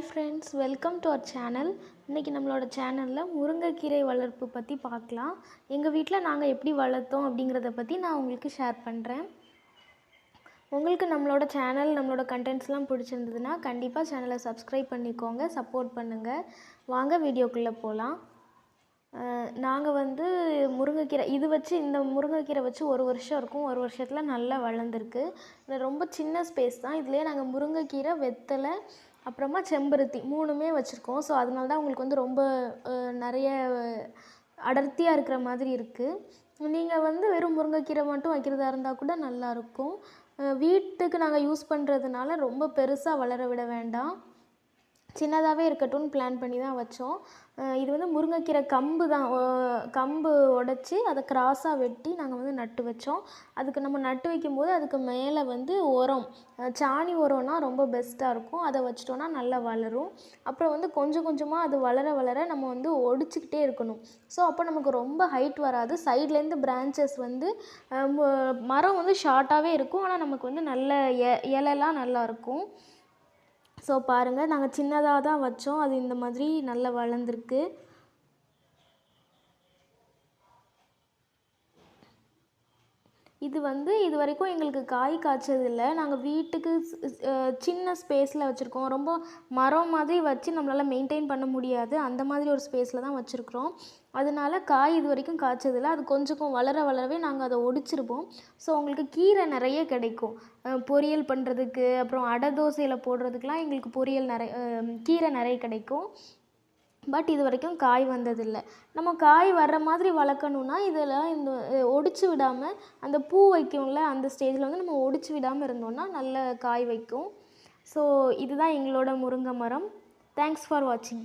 Hi friends welcome to our channel இன்றைக்கி நம்மளோட சேனலில் முருங்கைக்கீரை வளர்ப்பு பற்றி பார்க்கலாம். எங்கள் வீட்டில் நாங்கள் எப்படி வளர்த்தோம் அப்படிங்கிறத பற்றி நான் உங்களுக்கு ஷேர் பண்ணுறேன் உங்களுக்கு நம்மளோட சேனல் நம்மளோட கண்டென்ட்ஸ்லாம் பிடிச்சிருந்ததுன்னா கண்டிப்பாக சேனலை சப்ஸ்கிரைப் பண்ணிக்கோங்க சப்போர்ட் பண்ணுங்கள் வாங்க வீடியோக்குள்ளே போகலாம் நாங்கள் வந்து முருங்கைக்கீரை இது வச்சு இந்த முருங்கைக்கீரை வச்சு ஒரு வருஷம் இருக்கும். ஒரு வருஷத்தில் நல்லா வளர்ந்துருக்கு. இது ரொம்ப சின்ன ஸ்பேஸ் தான். இதுலேயே நாங்கள் முருங்கைக்கீரை வெத்தலை அப்புறமா செம்பருத்தி மூணுமே வச்சுருக்கோம். ஸோ அதனால தான் உங்களுக்கு வந்து ரொம்ப நிறைய அடர்த்தியாக இருக்கிற மாதிரி இருக்குது நீங்கள் வந்து வெறும் முருங்கைக்கீரை மட்டும் வைக்கிறதா இருந்தால் கூட நல்லாயிருக்கும் வீட்டுக்கு நாங்கள் யூஸ் பண்ணுறதுனால ரொம்ப பெருசாக வளர விட வேண்டாம். சின்னதாகவே இருக்கட்டும்னு பிளான் பண்ணி தான் வச்சோம் இது வந்து முருங்கைக்கீரை கம்பு தான். கம்பு உடச்சி அதை கிராஸாக வெட்டி நாங்கள் வந்து நட்டு வச்சோம். அதுக்கு நம்ம நட்டு வைக்கும்போது அதுக்கு மேலே வந்து உரம். சாணி உரம்னா ரொம்ப பெஸ்ட்டாக இருக்கும். அதை வச்சிட்டோன்னா நல்லா வளரும். அப்புறம் வந்து கொஞ்சம் கொஞ்சமாக அது வளர வளர நம்ம வந்து ஒடிச்சிக்கிட்டே இருக்கணும். ஸோ அப்போ நமக்கு ரொம்ப ஹைட் வராது. சைட்லேருந்து பிரான்ச்சஸ் வந்து மரம் வந்து ஷார்ட்டாகவே இருக்கும். ஆனால் நமக்கு வந்து நல்ல எ இலைலாம் நல்லாயிருக்கும் ஸோ பாருங்கள் நாங்கள் சின்னதாக தான் வைச்சோம். அது இந்த மாதிரி நல்லா வளர்ந்துருக்கு. இது வந்து இது வரைக்கும் எங்களுக்கு காய் காய்ச்சதில்லை நாங்கள் வீட்டுக்கு சின்ன ஸ்பேஸில் வச்சுருக்கோம். ரொம்ப மரம் மாதிரி வச்சு நம்மளால் மெயின்டைன் பண்ண முடியாது. அந்த மாதிரி ஒரு ஸ்பேஸில் தான் வச்சுருக்குறோம். அதனால காய் இது வரைக்கும் காய்ச்சதில்ல அது கொஞ்சம் வளர வளரவே நாங்கள் அதை ஒடிச்சிருப்போம். ஸோ உங்களுக்கு கீரை நிறைய கிடைக்கும். பொரியல் பண்ணுறதுக்கு அப்புறம் அடை தோசையில் போடுறதுக்கெலாம் எங்களுக்கு பொரியல் நிறைய கீரை நிறைய கிடைக்கும். பட் இது வரைக்கும் காய் வந்ததில்லை. நம்ம காய் வர்ற மாதிரி வளர்க்கணுன்னா இதெல்லாம் இந்த ஒடிச்சு விடாமல் அந்த பூ வைக்கும்ல அந்த ஸ்டேஜில் வந்து நம்ம ஒடிச்சு விடாமல் இருந்தோம்னா நல்ல காய் வைக்கும். ஸோ இதுதான் எங்களோட முருங்கை மரம். தேங்க்ஸ் ஃபார் வாட்சிங்